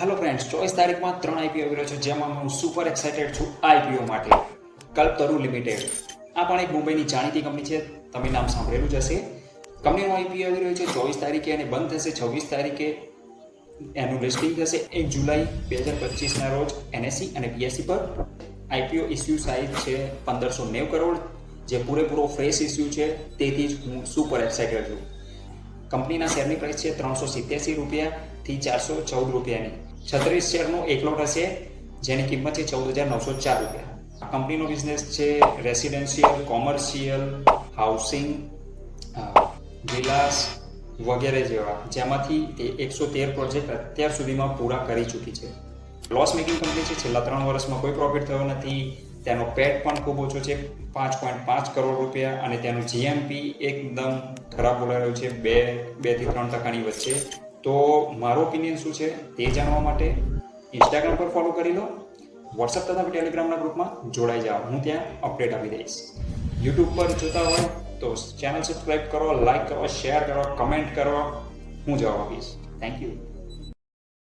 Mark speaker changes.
Speaker 1: Hello friends ચોવીસ તારીખમાં ત્રણ આઈપીઓ આવી રહ્યો છે, જેમાં હું સુપર એક્સાઇટેડ છું આઈપીઓ માટે. કલ્પતરુ લિમિટેડ આ પણ એક મુંબઈની જાણીતી કંપની છે, તમે નામ સાંભળેલું જ હશે. કંપનીનો આઈપીઓ આવી રહ્યો છે ચોવીસ તારીખે અને બંધ થશે છવ્વીસ તારીખે. એનું લિસ્ટિંગ થશે એક જુલાઈ બે હજાર પચીસના રોજ એનએસસી અને બીએસસી પર. આઈપીઓ ઇસ્યુ સાઇઝ છે પંદરસો નેવ કરોડ, જે પૂરેપૂરો ફ્રેશ ઇસ્યુ છે, તેથી જ હું સુપર એક્સાઇટેડ છું. કંપનીના શેરની પ્રાઇસ છે ત્રણસો સિત્યાસી રૂપિયાથી ચારસો ચૌદ રૂપિયાની. છત્રીસ શેરનો એક લોટ હશે, જેની કિંમત છે ચૌદ હજાર નવસો ચાર રૂપિયા. આ કંપનીનો બિઝનેસ છે રેસિડેન્શિયલ કોમર્શિયલ હાઉસિંગ વિલાસ વગેરે જેવા, જેમાંથી તે એકસો તેર પ્રોજેક્ટ અત્યાર સુધીમાં પૂરા કરી ચૂકી છે. લોસ મેકિંગ કંપની છે, છેલ્લા ત્રણ વર્ષમાં કોઈ પ્રોફિટ થયો નથી. તેનો પેટ પણ ખૂબ ઓછો છે, પાંચ પોઈન્ટ પાંચ કરોડ રૂપિયા, અને તેનું જીએમપી એકદમ ખરાબ બોલાઈ રહ્યું છે, બે બેથી ત્રણ ટકાની વચ્ચે. તો મારો ઓપિનિયન શું છે તે જાણવા માટે ઇન્સ્ટાગ્રામ પર ફોલો કરી લો વોટ્સઅપ તથા ટેલિગ્રામના ગ્રુપમાં જોડાઈ જાઓ. હું ત્યાં અપડેટ આપી દઈશ. યુટ્યુબ પર જોતા હોય તો ચેનલ સબસ્ક્રાઈબ કરો લાઈક કરો શેર કરો કમેન્ટ કરો. હું જવાબ આપીશ. Thank you